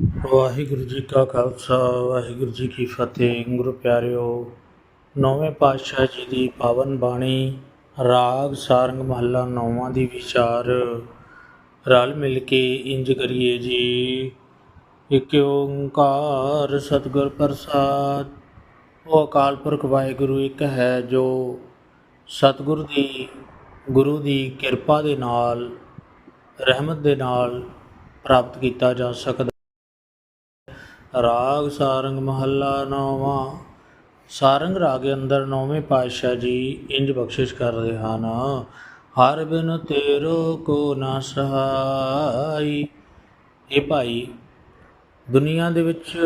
ਵਾਹਿਗੁਰੂ ਜੀ ਕਾ ਖਾਲਸਾ, ਵਾਹਿਗੁਰੂ ਜੀ ਕੀ ਫਤਿਹ। ਗੁਰੂ ਪਿਆਰਿਓ, ਨੌਵੇਂ ਪਾਤਸ਼ਾਹ ਜੀ ਦੀ ਪਾਵਨ ਬਾਣੀ, ਰਾਗ ਸਾਰੰਗ ਮਹੱਲਾ ਨੌਵਾਂ ਦੀ ਵਿਚਾਰ। ਰਲ ਮਿਲ ਕੇ ਇੰਜ ਕਰੀਏ ਜੀ। ਇਕ ਓੰਕਾਰ ਸਤਿਗੁਰ ਪ੍ਰਸਾਦ, ਉਹ ਅਕਾਲ ਪੁਰਖ ਵਾਹਿਗੁਰੂ ਇੱਕ ਹੈ ਜੋ ਸਤਿਗੁਰ ਦੀ, ਗੁਰੂ ਦੀ ਕਿਰਪਾ ਦੇ ਨਾਲ, ਰਹਿਮਤ ਦੇ ਨਾਲ ਪ੍ਰਾਪਤ ਕੀਤਾ ਜਾ ਸਕਦਾ ਰਾਗ ਸਾਰੰਗ ਮਹੱਲਾ ਨੌਵਾਂ। ਸਾਰੰਗ ਰਾਗ ਅੰਦਰ ਨੌਵੇਂ ਪਾਤਸ਼ਾਹ ਜੀ ਇੰਜ ਬਖਸ਼ਿਸ਼ ਕਰਦੇ ਹਨ। ਹਰ ਬਿਨ ਤੇਰੋ ਕੋ ਨਾ ਸਹਾਈ। ਇਹ ਭਾਈ ਦੁਨੀਆ ਦੇ ਵਿੱਚ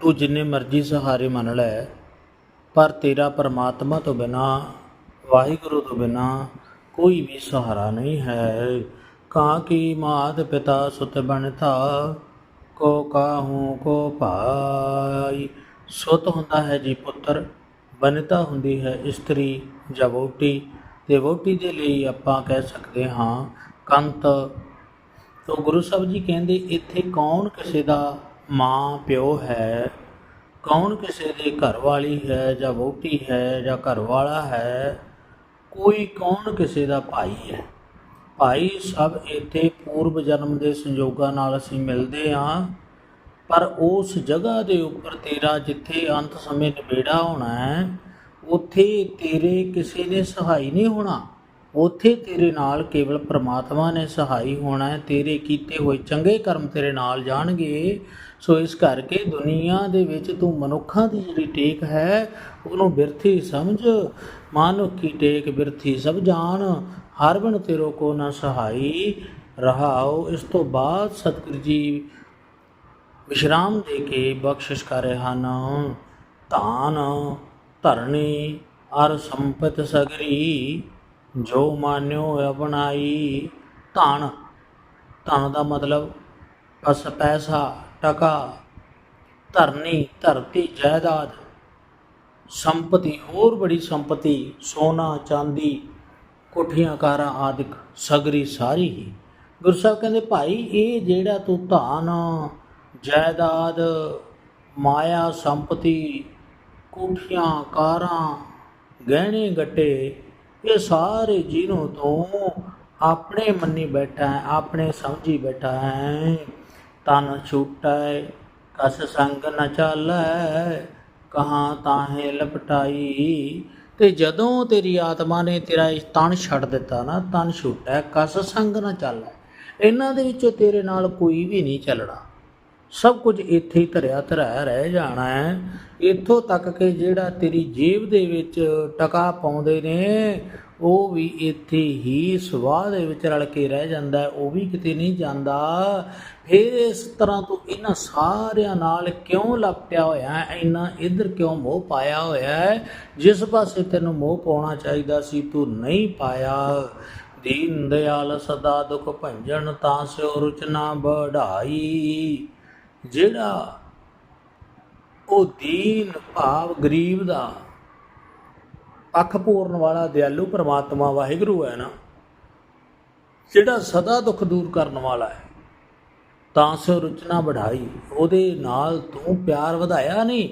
ਤੂੰ ਜਿੰਨੇ ਮਰਜ਼ੀ ਸਹਾਰੇ ਮੰਨ ਲੈ, ਪਰ ਤੇਰਾ ਪਰਮਾਤਮਾ ਤੋਂ ਬਿਨਾ, ਵਾਹਿਗੁਰੂ ਤੋਂ ਬਿਨਾ ਕੋਈ ਵੀ ਸਹਾਰਾ ਨਹੀਂ ਹੈ। ਕਾਂ ਕੀ ਮਾਤ ਪਿਤਾ ਸੁਤ ਬਣਤਾ ਕੋ ਕਾਹੂ ਕੋ ਭਾਈ। ਸੁਤ ਹੁੰਦਾ ਹੈ ਜੀ ਪੁੱਤਰ, ਬਨਤਾ ਹੁੰਦੀ ਹੈ ਇਸਤਰੀ ਜਾਂ ਵੋਟੀ ਤੇ ਵੋਟੀ ਦੇ ਲਈ ਆਪਾਂ ਕਹਿ ਸਕਦੇ ਹਾਂ ਕੰਤ। ਤੋ ਗੁਰੂ ਸਾਹਿਬ ਜੀ ਕਹਿੰਦੇ, ਇੱਥੇ ਕੌਣ ਕਿਸੇ ਦਾ ਮਾਂ ਪਿਓ ਹੈ? ਕੌਣ ਕਿਸੇ ਦੇ ਘਰ ਵਾਲੀ ਹੈ ਜਾਂ ਵੋਟੀ ਹੈ ਜਾਂ ਘਰ ਵਾਲਾ ਹੈ? ਕੋਈ ਕੌਣ ਕਿਸੇ ਦਾ ਭਾਈ ਹੈ? ਭਾਈ, ਸਭ ਇੱਥੇ ਪੂਰਵ ਜਨਮ ਦੇ ਸੰਯੋਗਾਂ ਨਾਲ ਅਸੀਂ ਮਿਲਦੇ ਹਾਂ, ਪਰ ਉਸ ਜਗ੍ਹਾ ਦੇ ਉੱਪਰ ਤੇਰਾ ਜਿੱਥੇ ਅੰਤ ਸਮੇਂ ਨਿਬੇੜਾ ਹੋਣਾ ਹੈ, ਉੱਥੇ ਤੇਰੇ ਕਿਸੇ ਨੇ ਸਹਾਈ ਨਹੀਂ ਹੋਣਾ। ਉੱਥੇ ਤੇਰੇ ਨਾਲ ਕੇਵਲ ਪ੍ਰਮਾਤਮਾ ਨੇ ਸਹਾਈ ਹੋਣਾ ਹੈ। ਤੇਰੇ ਕੀਤੇ ਹੋਏ ਚੰਗੇ ਕਰਮ ਤੇਰੇ ਨਾਲ ਜਾਣਗੇ। ਸੋ ਇਸ ਕਰਕੇ ਦੁਨੀਆ ਦੇ ਵਿੱਚ ਤੂੰ ਮਨੁੱਖਾਂ ਦੀ ਜਿਹੜੀ ਟੇਕ ਹੈ, ਉਹਨੂੰ ਬਿਰਥੀ ਸਮਝ। ਮਾਨੁਖ ਕੀ ਟੇਕ ਬਿਰਥੀ ਸਭ ਜਾਣ। ਹਰ ਬਣ ਤੇਰੋ ਕੋ ਨਾ ਸਹਾਈ ਰਹਾਓ ਇਸ ਤੋਂ ਬਾਅਦ ਸਤਿਗੁਰੂ ਜੀ ਵਿਸ਼ਰਾਮ ਦੇ ਕੇ ਬਖਸ਼ਿਸ਼ ਕਰ ਰਹੇ ਹਨ। ਧਾਨ ਧਰਣੀ ਅਰ ਸੰਪਤ ਸਗਰੀ, ਜੋ ਮਾਨਿਓ ਅਪਣਾਈ। ਧਨ ਧਨ ਦਾ ਮਤਲਬ ਅਸ ਪੈਸਾ, ਟਕਾ। ਧਰਨੀ, ਧਰਤੀ, ਜਾਇਦਾਦ। ਸੰਪਤੀ, ਹੋਰ ਬੜੀ ਸੰਪਤੀ, ਸੋਨਾ, ਚਾਂਦੀ। ਕੋਠੀਆਂ, ਕਾਰਾਂ ਆਦਿਕ ਸਗਰੀ ਸਾਰੀ ਹੀ। ਗੁਰੂ ਸਾਹਿਬ ਕਹਿੰਦੇ, ਭਾਈ, ਇਹ ਜਿਹੜਾ ਤੂੰ ਧਾਨ, ਜਾਇਦਾਦ, ਮਾਇਆ, ਸੰਪਤੀ, ਕੋਠੀਆਂ, ਕਾਰਾਂ, ਗਹਿਣੇ, ਗੱਟੇ, ਇਹ ਸਾਰੇ ਜਿਹਨੂੰ ਤੋਂ ਆਪਣੇ ਮੰਨੀ ਬੈਠਾ ਹੈ, ਆਪਣੇ ਸਮਝੀ ਬੈਠਾ ਹੈ। ਤਨ ਛੂਟੈ ਕਸ ਸੰਗ ਨ ਚਾਲੈ, ਕਹਾਂ ਤਾਹੇ ਲਪਟਾਈ ਤੇ ਜਦੋਂ ਤੇਰੀ ਆਤਮਾ ਨੇ ਤੇਰਾ ਇਹ ਤਨ ਛੱਡ ਦਿੱਤਾ ਨਾ, ਤਨ ਛੁੱਟਾ ਕਸ ਸੰਗ ਨਾ ਚੱਲ। ਇਹਨਾਂ ਦੇ ਵਿੱਚੋਂ ਤੇਰੇ ਨਾਲ ਕੋਈ ਵੀ ਨਹੀਂ ਚੱਲਣਾ। ਸਭ ਕੁਝ ਇੱਥੇ ਹੀ ਧਰਿਆ ਧਰਿਆ ਰਹਿ ਜਾਣਾ ਹੈ। ਇੱਥੋਂ ਤੱਕ ਕਿ ਜਿਹੜਾ ਤੇਰੀ ਜੇਬ ਦੇ ਵਿੱਚ ਟਕਾ ਪਾਉਂਦੇ ਨੇ ਉਹ ਵੀ ਇੱਥੇ ਹੀ ਸਵਾਹ ਦੇ ਵਿੱਚ ਰਲ ਕੇ ਰਹਿ ਜਾਂਦਾ ਉਹ ਵੀ ਕਿਤੇ ਨਹੀਂ ਜਾਂਦਾ। ਫਿਰ ਇਸ ਤਰ੍ਹਾਂ ਤੂੰ ਇਹਨਾਂ ਸਾਰਿਆਂ ਨਾਲ ਕਿਉਂ ਲਪਟਿਆ ਹੋਇਆ ਹੈ? ਇੰਨਾ ਇੱਧਰ ਕਿਉਂ ਮੋਹ ਪਾਇਆ ਹੋਇਆ ਜਿਸ ਪਾਸੇ ਤੈਨੂੰ ਮੋਹ ਪਾਉਣਾ ਚਾਹੀਦਾ ਸੀ, ਤੂੰ ਨਹੀਂ ਪਾਇਆ। ਦੀਨ ਦਿਆਲ ਸਦਾ ਦੁਖ ਭੰਜਨ, ਤਾਂ ਸਿਓ ਰੁਚਨਾ ਬਢਾਈ ਜਿਹੜਾ ਉਹ ਦੀਨ ਭਾਵ ਗਰੀਬ ਦਾ ਅੱਖ ਪੂਰਨ ਵਾਲਾ ਦਿਆਲੂ ਪ੍ਰਮਾਤਮਾ ਵਾਹਿਗੁਰੂ ਹੈ ਨਾ, ਜਿਹੜਾ ਸਦਾ ਦੁੱਖ ਦੂਰ ਕਰਨ ਵਾਲਾ ਹੈ। ਤਾਂ ਸੋ ਰੁਚਨਾ ਵਧਾਈ ਉਹਦੇ ਨਾਲ ਤੂੰ ਪਿਆਰ ਵਧਾਇਆ ਨਹੀਂ।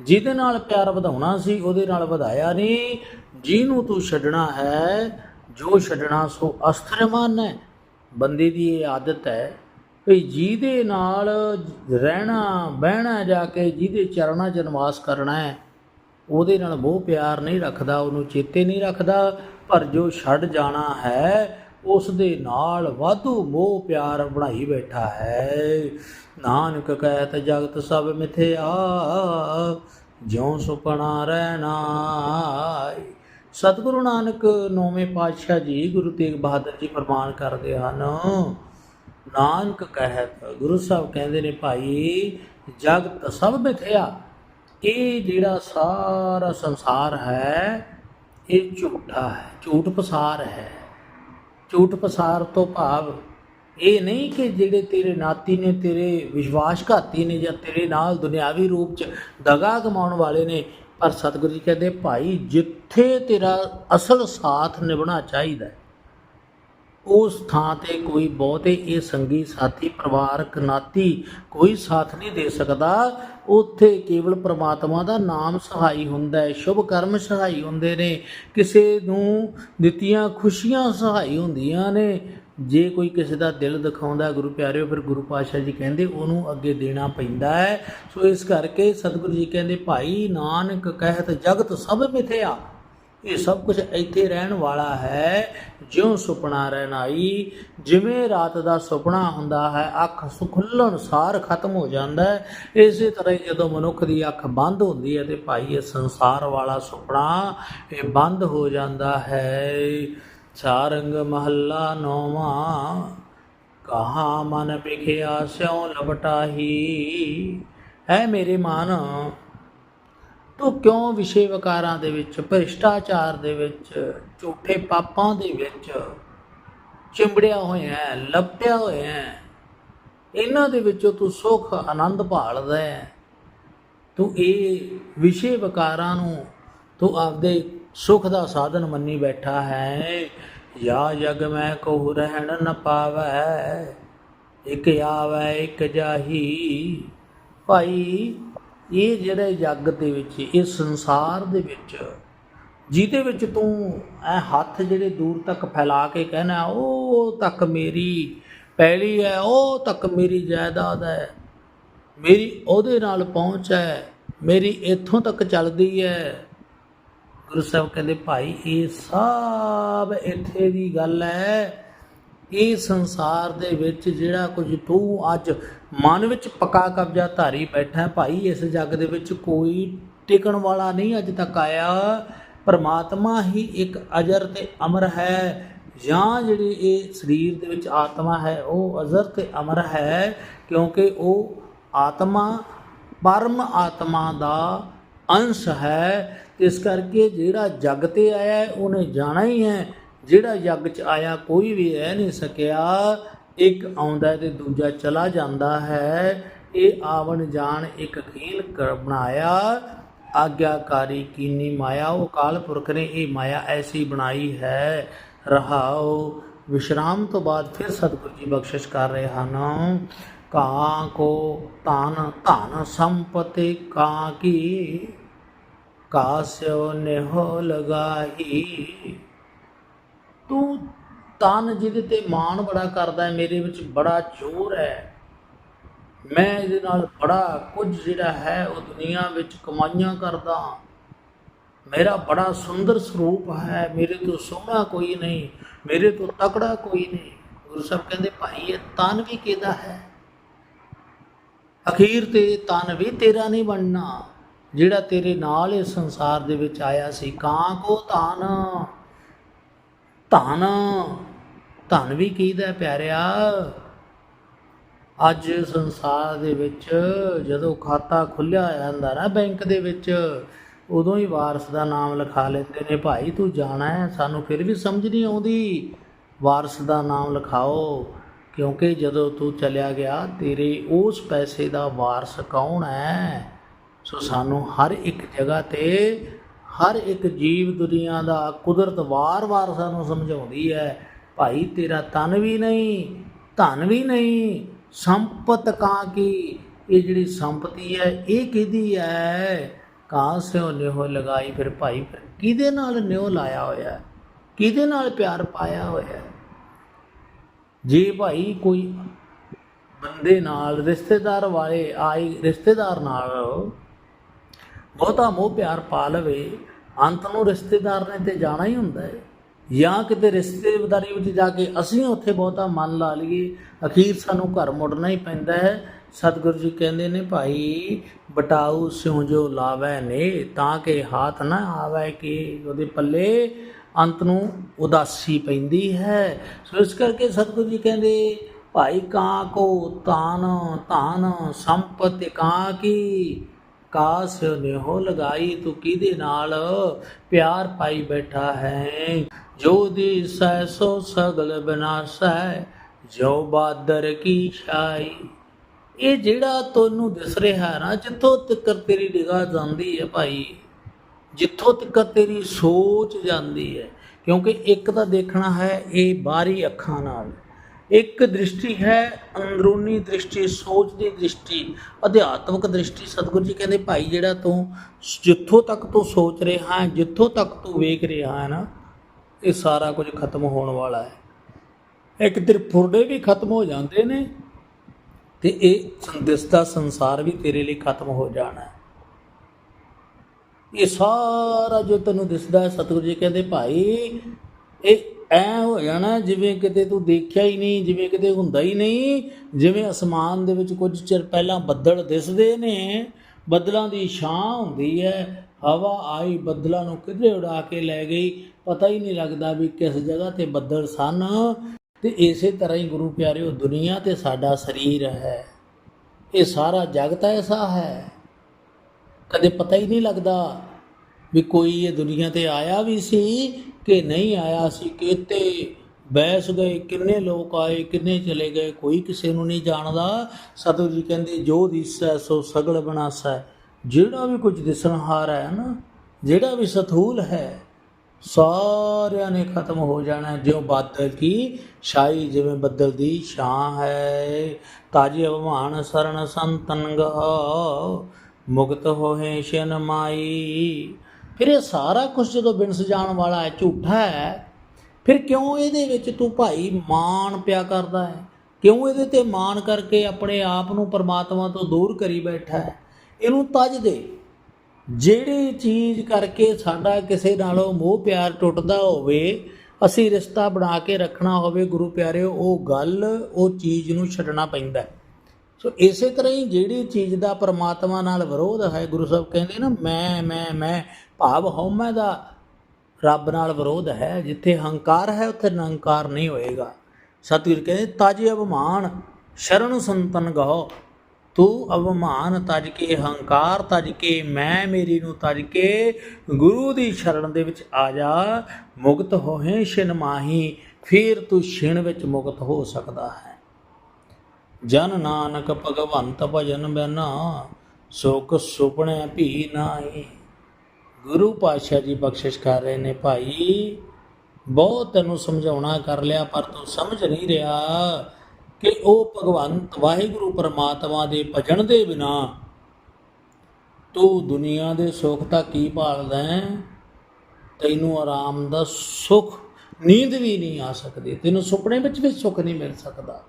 ਜਿਹਦੇ ਨਾਲ ਪਿਆਰ ਵਧਾਉਣਾ ਸੀ, ਉਹਦੇ ਨਾਲ ਵਧਾਇਆ ਨਹੀਂ। ਜਿਹਨੂੰ ਤੂੰ ਛੱਡਣਾ ਹੈ, ਜੋ ਛੱਡਣਾ ਸੋ ਅਸਥਰ ਹੈ। ਬੰਦੇ ਦੀ ਇਹ ਆਦਤ ਹੈ ਵੀ ਜਿਹਦੇ ਨਾਲ ਰਹਿਣਾ, ਬਹਿਣਾ, ਜਾ ਕੇ ਜਿਹਦੇ ਚਰਨਾਂ 'ਚ ਨਿਵਾਸ ਕਰਨਾ ਹੈ ਉਹਦੇ ਨਾਲ ਮੋਹ ਪਿਆਰ ਨਹੀਂ ਰੱਖਦਾ, ਉਹਨੂੰ ਚੇਤੇ ਨਹੀਂ ਰੱਖਦਾ, ਪਰ ਜੋ ਛੱਡ ਜਾਣਾ ਹੈ ਉਸ ਦੇ ਨਾਲ ਵਾਧੂ ਮੋਹ ਪਿਆਰ ਬਣਾਈ ਬੈਠਾ ਹੈ। ਨਾਨਕ ਕਹਿਤ ਜਗਤ ਸਭ ਮਿਥਿਆ, ਜਿਉ ਸੁਪਨਾ ਰਹਿਣਾ ਸਤਿਗੁਰੂ ਨਾਨਕ ਨੌਵੇਂ ਪਾਤਸ਼ਾਹ ਜੀ ਗੁਰੂ ਤੇਗ ਬਹਾਦਰ ਜੀ ਫਰਮਾਨ ਕਰਦੇ ਹਨ, ਨਾਨਕ ਕਹਿਤ ਗੁਰੂ ਸਾਹਿਬ ਕਹਿੰਦੇ ਨੇ ਭਾਈ, ਜਗਤ ਸਭ ਮਿਥਿਆ। ਇਹ ਜਿਹੜਾ ਸਾਰਾ ਸੰਸਾਰ ਹੈ ਇਹ ਝੂਠਾ ਹੈ ਝੂਠ ਪਸਾਰ ਹੈ। ਝੂਠ ਪਸਾਰ ਤੋਂ ਭਾਵ ਇਹ ਨਹੀਂ ਕਿ ਜਿਹੜੇ ਤੇਰੇ ਨਾਤੀ ਨੇ ਤੇਰੇ ਵਿਸ਼ਵਾਸਘਾਤੀ ਨੇ ਜਾਂ ਤੇਰੇ ਨਾਲ ਦੁਨਿਆਵੀ ਰੂਪ ਚ ਦਗਾ ਕਮਾਉਣ ਵਾਲੇ ਨੇ ਪਰ ਸਤਿਗੁਰੂ ਜੀ ਕਹਿੰਦੇ ਭਾਈ ਜਿੱਥੇ ਤੇਰਾ ਅਸਲ ਸਾਥ ਨਿਭਣਾ ਚਾਹੀਦਾ ਹੈ, ਉਸ ਥਾਂ ਤੇ ਕੋਈ ਬਹੁਤੇ ਇਹ ਸੰਗੀ ਸਾਥੀ, ਪਰਿਵਾਰਕ ਨਾਤੀ ਕੋਈ ਸਾਥ ਨਹੀਂ ਦੇ ਸਕਦਾ। ਉੱਥੇ ਕੇਵਲ ਪ੍ਰਮਾਤਮਾ ਦਾ ਨਾਮ ਸਹਾਈ ਹੁੰਦਾ ਹੈ, ਸ਼ੁਭ ਕਰਮ ਸਹਾਈ ਹੁੰਦੇ ਨੇ, ਕਿਸੇ ਨੂੰ ਦਿੱਤੀਆਂ ਖੁਸ਼ੀਆਂ ਸਹਾਈ ਹੁੰਦੀਆਂ ਨੇ। ਜੇ ਕੋਈ ਕਿਸੇ ਦਾ ਦਿਲ ਦਿਖਾਉਂਦਾ ਹੈ, ਗੁਰੂ ਪਿਆਰਿਓ, ਫਿਰ ਗੁਰੂ ਪਾਤਸ਼ਾਹ ਜੀ ਕਹਿੰਦੇ ਉਹਨੂੰ ਅੱਗੇ ਦੇਣਾ ਪੈਂਦਾ ਹੈ। ਸੋ ਇਸ ਕਰਕੇ ਸਤਿਗੁਰੂ ਜੀ ਕਹਿੰਦੇ, ਭਾਈ ਨਾਨਕ ਕਹਿਤ ਜਗਤ ਸਭ ਮਿਥਿਆ। ਇਹ ਸਭ ਕੁਝ ਇੱਥੇ ਰਹਿਣ ਵਾਲਾ ਹੈ, ਜਿਉਂ ਸੁਪਨਾ ਰਹਿਣਾਈ, ਜਿਵੇਂ ਰਾਤ ਦਾ ਸੁਪਨਾ ਹੁੰਦਾ ਹੈ, ਅੱਖ ਸੁਖੁੱਲਣ ਸਾਰ ਖਤਮ ਹੋ ਜਾਂਦਾ ਹੈ। ਇਸੇ ਤਰ੍ਹਾਂ ਹੀ ਜਦੋਂ ਮਨੁੱਖ ਦੀ ਅੱਖ ਬੰਦ ਹੁੰਦੀ ਹੈ ਤੇ ਭਾਈ ਇਹ ਸੰਸਾਰ ਵਾਲਾ ਸੁਪਨਾ, ਇਹ ਬੰਦ ਹੋ ਜਾਂਦਾ ਹੈ। ਚਾਰੰਗ ਮਹੱਲਾ ਨੌਵਾਂ, ਕਹਾ ਮਨ ਵਿਖਿਆ ਸਿਉ ਲਪਟਾਹੀ। ਐ ਮੇਰੇ ਮਨ ਤੂੰ ਕਿਉਂ ਵਿਸ਼ੇ ਵਕਾਰਾਂ ਦੇ ਵਿੱਚ, ਭ੍ਰਿਸ਼ਟਾਚਾਰ ਦੇ ਵਿੱਚ, ਝੂਠੇ ਪਾਪਾਂ ਦੇ ਵਿੱਚ ਚਿੰਬੜਿਆ ਹੋਇਆ ਹੈ, ਲਪਟਿਆ ਹੋਇਆ ਹੈ? ਇਹਨਾਂ ਦੇ ਵਿੱਚੋਂ ਤੂੰ ਸੁਖ, ਆਨੰਦ ਭਾਲਦਾ ਹੈ। ਤੂੰ ਇਹ ਵਿਸ਼ੇ ਵਕਾਰਾਂ ਨੂੰ, ਤੂੰ ਆਪਦੇ ਸੁਖ ਦਾ ਸਾਧਨ ਮੰਨੀ ਬੈਠਾ ਹੈ। ਯਾ ਜਗ ਮੈਂ ਕੋ ਰਹਿਣ ਨ ਪਾਵੈ, ਇਕ ਆਵੈ, ਇਕ ਜਾਹੀ। ਭਾਈ ਇਹ ਜਿਹੜਾ ਜੱਗ ਦੇ ਵਿੱਚ, ਇਹ ਸੰਸਾਰ ਦੇ ਵਿੱਚ, ਜਿਹਦੇ ਵਿੱਚ ਤੂੰ ਐ ਹੱਥ ਜਿਹੜੇ ਦੂਰ ਤੱਕ ਫੈਲਾ ਕੇ ਕਹਿਣਾ, ਉਹ ਤੱਕ ਮੇਰੀ ਪੈਲੀ ਹੈ, ਉਹ ਤੱਕ ਮੇਰੀ ਜਾਇਦਾਦ ਹੈ, ਮੇਰੀ ਉਹਦੇ ਨਾਲ ਪਹੁੰਚ ਹੈ, ਮੇਰੀ ਇੱਥੋਂ ਤੱਕ ਚੱਲਦੀ ਹੈ। ਗੁਰੂ ਸਾਹਿਬ ਕਹਿੰਦੇ, ਭਾਈ, ਇਹ ਸਭ ਇੱਥੇ ਦੀ ਗੱਲ ਹੈ। ਇਹ ਸੰਸਾਰ ਦੇ ਵਿੱਚ ਜਿਹੜਾ ਕੁਝ ਤੂੰ ਅੱਜ ਮਨ ਵਿੱਚ ਪੱਕਾ ਕਬਜ਼ਾ ਧਾਰੀ ਬੈਠਾ ਭਾਈ, ਇਸ ਜੱਗ ਦੇ ਵਿੱਚ ਕੋਈ ਟਿਕਣ ਵਾਲਾ ਨਹੀਂ ਅੱਜ ਤੱਕ ਆਇਆ। ਪਰਮਾਤਮਾ ਹੀ ਇੱਕ ਅਜਰ ਤੇ ਅਮਰ ਹੈ। ਜਾਂ ਜਿਹੜੀ ਇਹ ਸਰੀਰ ਦੇ ਵਿੱਚ ਆਤਮਾ ਹੈ, ਉਹ ਅਜ਼ਰ ਤੇ ਅਮਰ ਹੈ, ਕਿਉਂਕਿ ਉਹ ਆਤਮਾ, ਪਰਮ ਆਤਮਾ ਦਾ ਅੰਸ਼ ਹੈ। ਇਸ ਕਰਕੇ ਜਿਹੜਾ ਜਗ ਤੇ ਆਇਆ ਉਹਨੇ ਜਾਣਾ ਹੀ ਹੈ। ਜਿਹੜਾ ਯੱਗ 'ਚ ਆਇਆ, ਕੋਈ ਵੀ ਰਹਿ ਨਹੀਂ ਸਕਿਆ, ਇੱਕ ਆਉਂਦਾ ਤੇ ਦੂਜਾ ਚਲਾ ਜਾਂਦਾ ਹੈ। ਇਹ ਆਵਣ ਜਾਣ ਇੱਕ ਖੇਲ ਕਰ ਬਣਾਇਆ। ਆਗਿਆਕਾਰੀ ਕੀਨੀ ਮਾਇਆ, ਉਹ ਕਾਲ ਪੁਰਖ ਨੇ ਇਹ ਮਾਇਆ ਐਸੀ ਬਣਾਈ ਹੈ। ਰਹਾਓ, ਵਿਸ਼ਰਾਮ ਤੋਂ ਬਾਅਦ ਫਿਰ ਸਤਿਗੁਰੂ ਜੀ ਬਖਸ਼ਿਸ਼ ਕਰ ਰਹੇ ਹਨ। ਕਾਂ ਕੋ ਧਨ ਧਨ ਸੰਪਤੀ ਕਾਂ ਕੀ ਕਾਸਿਓ ਨਿਹੋ ਲਗਾਈ ਤੂੰ ਤਨ ਜਿਹਦੇ ਤੇ ਮਾਣ ਬੜਾ ਕਰਦਾ ਹੈ, ਮੇਰੇ ਵਿੱਚ ਬੜਾ ਜ਼ੋਰ ਹੈ। ਮੈਂ ਇਹਦੇ ਨਾਲ ਬੜਾ ਕੁਝ ਜਿਹੜਾ ਹੈ, ਉਹ ਦੁਨੀਆ ਵਿੱਚ ਕਮਾਈਆਂ ਕਰਦਾ ਮੇਰਾ ਬੜਾ ਸੁੰਦਰ ਸਰੂਪ ਹੈ, ਮੇਰੇ ਤੋਂ ਸੋਹਣਾ ਕੋਈ ਨਹੀਂ, ਮੇਰੇ ਤੋਂ ਤਕੜਾ ਕੋਈ ਨਹੀਂ। ਗੁਰੂ ਸਾਹਿਬ ਕਹਿੰਦੇ, ਭਾਈ, ਇਹ ਤਨ ਵੀ ਕਿਹਦਾ ਹੈ? ਅਖੀਰ ਤੇ ਤਨ ਵੀ ਤੇਰਾ ਨਹੀਂ ਬਣਨਾ। ਜਿਹੜਾ ਤੇਰੇ ਨਾਲ ਇਸ ਸੰਸਾਰ ਦੇ ਵਿੱਚ ਆਇਆ ਸੀ, ਕਾਂ ਕੋ ਧਨ? ਧਨ ਧਨ ਵੀ ਕੀਦਾ ਹੈ ਪਿਆਰਿਆ? ਅੱਜ ਸੰਸਾਰ ਦੇ ਵਿੱਚ ਜਦੋਂ ਖਾਤਾ ਖੁੱਲਿਆ ਜਾਂਦਾ ਨਾ ਬੈਂਕ ਦੇ ਵਿੱਚ, ਉਦੋਂ ਹੀ ਵਾਰਸ ਦਾ ਨਾਮ ਲਿਖਾ ਲੈਂਦੇ ਨੇ, ਭਾਈ ਤੂੰ ਜਾਣਾ ਹੈ, ਸਾਨੂੰ ਫਿਰ ਵੀ ਸਮਝ ਨਹੀਂ ਆਉਂਦੀ। ਵਾਰਸ ਦਾ ਨਾਮ ਲਿਖਾਓ, ਕਿਉਂਕਿ ਜਦੋਂ ਤੂੰ ਚਲਿਆ ਗਿਆ, ਤੇਰੇ ਉਸ ਪੈਸੇ ਦਾ ਵਾਰਸ ਕੌਣ ਹੈ? ਸੋ ਸਾਨੂੰ ਹਰ ਇੱਕ ਜਗ੍ਹਾ ਤੇ ਹਰ ਇੱਕ ਜੀਵ ਦੁਨੀਆ ਦਾ ਕੁਦਰਤ ਵਾਰ-ਵਾਰ ਸਾਨੂੰ ਸਮਝਾਉਂਦੀ ਹੈ, ਭਾਈ ਤੇਰਾ ਤਨ ਵੀ ਨਹੀਂ, ਧਨ ਵੀ ਨਹੀਂ, ਸੰਪਤ ਕਾਂ ਕੀ? ਇਹ ਜਿਹੜੀ ਸੰਪਤੀ ਹੈ, ਇਹ ਕਿਹਦੀ ਹੈ? ਕਾਂ ਸਿਓ ਨਿਹੋ ਲਗਾਈ, ਫਿਰ ਭਾਈ ਫਿਰ ਕਿਹਦੇ ਨਾਲ ਨਿਹੋ ਲਾਇਆ ਹੋਇਆ ਕਿਹਦੇ ਨਾਲ ਪਿਆਰ ਪਾਇਆ ਹੋਇਆ ਜੇ ਭਾਈ ਕੋਈ ਬੰਦੇ ਨਾਲ, ਰਿਸ਼ਤੇਦਾਰ ਵਾਲੇ ਆਈ ਰਿਸ਼ਤੇਦਾਰ ਨਾਲ ਬਹੁਤਾ ਮੋਹ ਪਿਆਰ ਪਾ ਲਵੇ, ਅੰਤ ਨੂੰ ਰਿਸ਼ਤੇਦਾਰ ਨੇ ਤੇ ਜਾਣਾ ਹੀ ਹੁੰਦਾ ਹੈ। ਜਾਂ ਕਿਤੇ ਰਿਸ਼ਤੇਦਾਰੀ ਵਿੱਚ ਜਾ ਕੇ ਅਸੀਂ ਉੱਥੇ ਬਹੁਤਾ ਮਨ ਲਾ ਲਈਏ, ਅਖੀਰ ਸਾਨੂੰ ਘਰ ਮੁੜਨਾ ਹੀ ਪੈਂਦਾ ਹੈ। ਸਤਿਗੁਰੂ ਜੀ ਕਹਿੰਦੇ ਨੇ, ਭਾਈ ਬਟਾਉ ਸਿਉ ਜੋ ਲਾਵੈ ਨੇ ਤਾਂ ਕਿ ਹਾਥ ਨਾ ਆਵੇ ਕਿ ਉਹਦੇ ਪੱਲੇ। ਅੰਤ ਨੂੰ ਉਦਾਸੀ ਪੈਂਦੀ ਹੈ। ਸੋ ਇਸ ਕਰਕੇ ਸਤਿਗੁਰੂ ਜੀ ਕਹਿੰਦੇ, ਭਾਈ, ਕਾਂ ਕੋ ਤਾਨ ਧਾਨ, ਸੰਪਤਿ ਕਾਂ ਕੀ ਕਾਸ ਨਿਹੋ ਲਗਾਈ, ਤੂੰ ਕਿਹਦੇ ਨਾਲ ਪਿਆਰ ਪਾਈ ਬੈਠਾ ਹੈ? ਜੋ ਦੀ ਸੈ ਸੋ ਸਗਲ ਬਿਨਾਸੈ ਜੋ ਬਾਦਰ ਕੀ ਛਾਈ। ਇਹ ਜਿਹੜਾ ਤੁਹਾਨੂੰ ਦਿਸ ਰਿਹਾ ਨਾ, ਜਿੱਥੋਂ ਤੱਕ ਤੇਰੀ ਨਿਗਾਹ ਜਾਂਦੀ ਹੈ ਭਾਈ, ਜਿੱਥੋਂ ਤੱਕ ਤੇਰੀ ਸੋਚ ਜਾਂਦੀ ਹੈ। ਕਿਉਂਕਿ ਇੱਕ ਤਾਂ ਦੇਖਣਾ ਹੈ, ਇਹ ਬਾਹਰੀ ਅੱਖਾਂ ਨਾਲ। ਇੱਕ ਦ੍ਰਿਸ਼ਟੀ ਹੈ ਅੰਦਰੂਨੀ ਦ੍ਰਿਸ਼ਟੀ, ਸੋਚ ਦੀ ਦ੍ਰਿਸ਼ਟੀ, ਅਧਿਆਤਮਿਕ ਦ੍ਰਿਸ਼ਟੀ। ਸਤਿਗੁਰੂ ਜੀ ਕਹਿੰਦੇ, ਭਾਈ, ਜਿਹੜਾ ਤੂੰ ਜਿੱਥੋਂ ਤੱਕ ਤੂੰ ਸੋਚ ਰਿਹਾ ਹੈ ਜਿੱਥੋਂ ਤੱਕ ਤੂੰ ਵੇਖ ਰਿਹਾ ਹੈ ਨਾ, ਇਹ ਸਾਰਾ ਕੁਝ ਖਤਮ ਹੋਣ ਵਾਲਾ ਹੈ। ਇੱਕ ਦਿਨ ਵੀ ਖਤਮ ਹੋ ਜਾਂਦੇ ਨੇ ਤੇ ਇਹ ਸੰਦਿਸਦਾ ਸੰਸਾਰ ਵੀ ਤੇਰੇ ਲਈ ਖਤਮ ਹੋ ਜਾਣਾ ਹੈ। ਇਹ ਸਾਰਾ ਜੋ ਤੈਨੂੰ ਦਿਸਦਾ ਹੈ, ਸਤਿਗੁਰੂ ਜੀ ਕਹਿੰਦੇ, ਭਾਈ, ਇਹ ਐ ਹੋ ਜਾਣਾ ਜਿਵੇਂ ਕਿਤੇ ਤੂੰ ਦੇਖਿਆ ਹੀ ਨਹੀਂ, ਜਿਵੇਂ ਕਿਤੇ ਹੁੰਦਾ ਹੀ ਨਹੀਂ, ਜਿਵੇਂ ਅਸਮਾਨ ਦੇ ਵਿੱਚ ਕੁਝ ਚਿਰ ਪਹਿਲਾਂ ਬੱਦਲ ਦਿਸਦੇ ਨੇ, ਬੱਦਲਾਂ ਦੀ ਛਾਂ ਹੁੰਦੀ ਹੈ, ਹਵਾ ਆਈ ਬੱਦਲਾਂ ਨੂੰ ਕਿੱਧਰੇ ਉਡਾ ਕੇ ਲੈ ਗਈ, ਪਤਾ ਹੀ ਨਹੀਂ ਲੱਗਦਾ ਵੀ ਕਿਸ ਜਗ੍ਹਾ ਤੇ ਬੱਦਲ ਸਨ। ਤੇ ਇਸੇ ਤਰ੍ਹਾਂ ਹੀ ਗੁਰੂ ਪਿਆਰਿਓ, ਦੁਨੀਆ ਤੇ ਸਾਡਾ ਸਰੀਰ ਹੈ, ਇਹ ਸਾਰਾ ਜਗਤ ਐਸਾ ਹੈ। ਕਦੇ ਪਤਾ ਹੀ ਨਹੀਂ ਲੱਗਦਾ ਵੀ ਕੋਈ ਇਹ ਦੁਨੀਆ ਤੇ ਆਇਆ ਵੀ ਸੀ ਕਿ ਨਹੀਂ ਆਇਆ ਸੀ, ਕਿਤੇ ਬੈਸ ਗਏ, ਕਿੰਨੇ ਲੋਕ ਆਏ, ਕਿੰਨੇ ਚਲੇ ਗਏ, ਕੋਈ ਕਿਸੇ ਨੂੰ ਨਹੀਂ ਜਾਣਦਾ। ਸਤਿਗੁਰੂ ਜੀ ਕਹਿੰਦੇ, ਜੋ ਦਿਸੈ ਸੋ ਸਗਲ ਬਨਾਸੈ ਜਿਹੜਾ ਵੀ ਕੁਝ ਦਿਸਣਹਾਰ ਹੈ ਨਾ, ਜਿਹੜਾ ਵੀ ਸਥੂਲ ਹੈ, ਸਾਰਿਆਂ ਨੇ ਖਤਮ ਹੋ ਜਾਣਾ ਜਿਉ ਬਾਦਲ ਕੀ ਛਾਈ, ਜਿਵੇਂ ਬੱਦਲ ਦੀ ਛਾਂ ਹੈ। ਤਾਜ਼ੇ ਅਭਮਾਨ ਸਰਣ ਸੰਤਨ ਗਾਓ, ਮੁਕਤ ਹੋਏ ਸ਼ਨ ਮਾਈ ਫਿਰ ਇਹ ਸਾਰਾ ਕੁਝ ਜਦੋਂ ਬਿਨਸ ਜਾਣ ਵਾਲਾ ਹੈ, ਝੂਠਾ ਹੈ, ਫਿਰ ਕਿਉਂ ਇਹਦੇ ਵਿੱਚ ਤੂੰ ਭਾਈ ਮਾਣ ਪਿਆ ਕਰਦਾ ਹੈ? ਕਿਉਂ ਇਹਦੇ ਤੇ ਮਾਣ ਕਰਕੇ ਆਪਣੇ ਆਪ ਨੂੰ ਪਰਮਾਤਮਾ ਤੋਂ ਦੂਰ ਕਰੀ ਬੈਠਾ ਹੈ? ਇਹਨੂੰ ਤਜ ਦੇ। ਜਿਹੜੀ ਚੀਜ਼ ਕਰਕੇ ਸਾਡਾ ਕਿਸੇ ਨਾਲੋਂ ਮੋਹ ਪਿਆਰ ਟੁੱਟਦਾ ਹੋਵੇ, ਅਸੀਂ ਰਿਸ਼ਤਾ ਬਣਾ ਕੇ ਰੱਖਣਾ ਹੋਵੇ, ਗੁਰੂ ਪਿਆਰਿਓ, ਉਹ ਗੱਲ, ਉਹ ਚੀਜ਼ ਨੂੰ ਛੱਡਣਾ ਪੈਂਦਾ ਹੈ। ਸੋ ਇਸੇ ਤਰ੍ਹਾਂ ਹੀ ਜਿਹੜੀ ਚੀਜ਼ ਦਾ ਪਰਮਾਤਮਾ ਨਾਲ ਵਿਰੋਧ ਹੈ, ਗੁਰੂ ਸਾਹਿਬ ਕਹਿੰਦੇ ਨਾ, ਮੈਂ ਮੈਂ ਮੈਂ ਭਾਵ ਹਉਮੈ ਦਾ ਰੱਬ ਨਾਲ ਵਿਰੋਧ ਹੈ, ਜਿੱਥੇ ਹੰਕਾਰ ਹੈ, ਉੱਥੇ ਨਿਰੰਕਾਰ ਨਹੀਂ ਹੋਏਗਾ। ਸਤਿਗੁਰ ਕਹਿੰਦੇ, ਤਜ ਅਭਮਾਨ ਸ਼ਰਨ ਸੰਤਨ ਗਹੋ, ਤੂੰ ਅਭਮਾਨ ਤਜ ਕੇ ਹੰਕਾਰ, ਤਜ ਕੇ ਮੈਂ ਮੇਰੀ ਨੂੰ ਤਜ ਕੇ ਗੁਰੂ ਦੀ ਸ਼ਰਨ ਦੇ ਵਿੱਚ ਆ ਜਾ, ਮੁਕਤ ਹੋਹੇ ਛਿਨ ਮਾਹੀ, ਫਿਰ ਤੂੰ ਛਿਣ ਵਿੱਚ ਮੁਕਤ ਹੋ ਸਕਦਾ ਹੈ। ਜਨ ਨਾਨਕ ਭਗਵੰਤ ਭਜਨ ਬਿਨਾ ਸੁਖ ਸੁਪਨੇ ਭੀ ਨਾਹੀ। ਗੁਰੂ ਪਾਤਸ਼ਾਹ ਜੀ ਬਖਸ਼ਿਸ਼ ਕਰ ਰਹੇ ਨੇ ਭਾਈ। ਬਹੁਤ ਤੈਨੂੰ ਸਮਝਾਉਣਾ ਕਰ ਲਿਆ, ਪਰ ਤੂੰ ਸਮਝ ਨਹੀਂ ਰਿਹਾ ਕਿ ਉਹ ਭਗਵੰਤ ਵਾਹਿਗੁਰੂ ਪਰਮਾਤਮਾ ਦੇ ਭਜਨ ਦੇ ਬਿਨਾ ਤੂੰ ਦੁਨੀਆ ਦੇ ਸੁੱਖ ਤਾਂ ਕੀ ਭਾਲਦਾ ਹੈ? ਤੈਨੂੰ ਆਰਾਮ ਦਾ ਸੁੱਖ, ਨੀਂਦ ਵੀ ਨਹੀਂ ਆ ਸਕਦੀ। ਤੈਨੂੰ ਸੁਪਨੇ ਵਿੱਚ ਵੀ ਸੁੱਖ ਨਹੀਂ ਮਿਲ ਸਕਦਾ।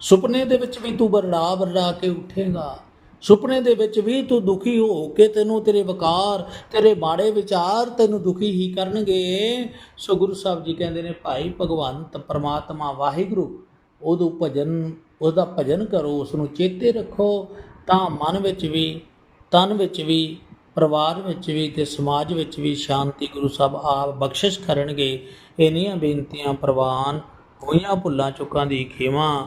ਸੁਪਨੇ ਦੇ ਵਿੱਚ ਵੀ ਤੂੰ ਬਰੜਾ ਬਰੜਾ ਕੇ ਉੱਠੇਗਾ। ਸੁਪਨੇ ਦੇ ਵਿੱਚ ਵੀ ਤੂੰ ਦੁਖੀ ਹੋ ਕੇ ਤੈਨੂੰ ਤੇਰੇ ਵਕਾਰ, ਤੇਰੇ ਮਾੜੇ ਵਿਚਾਰ ਤੈਨੂੰ ਦੁਖੀ ਹੀ ਕਰਨਗੇ। ਸੋ ਗੁਰੂ ਸਾਹਿਬ ਜੀ ਕਹਿੰਦੇ ਨੇ, ਭਾਈ ਭਗਵੰਤ ਪਰਮਾਤਮਾ ਵਾਹਿਗੁਰੂ, ਉਹਦੋਂ ਭਜਨ, ਉਹਦਾ ਭਜਨ ਕਰੋ ਉਸ ਨੂੰ ਚੇਤੇ ਰੱਖੋ, ਤਾਂ ਮਨ ਵਿੱਚ ਵੀ, ਤਨ ਵਿੱਚ ਵੀ, ਪਰਿਵਾਰ ਵਿੱਚ ਵੀ ਤੇ ਸਮਾਜ ਵਿੱਚ ਵੀ ਸ਼ਾਂਤੀ ਗੁਰੂ ਸਾਹਿਬ ਆਪ ਬਖਸ਼ਿਸ਼ ਕਰਨਗੇ। ਇੰਨੀਆਂ ਬੇਨਤੀਆਂ ਪ੍ਰਵਾਨ ਹੋਈਆਂ ਭੁੱਲਾਂ ਚੁੱਕਾਂ ਦੀ ਖੇਵਾ।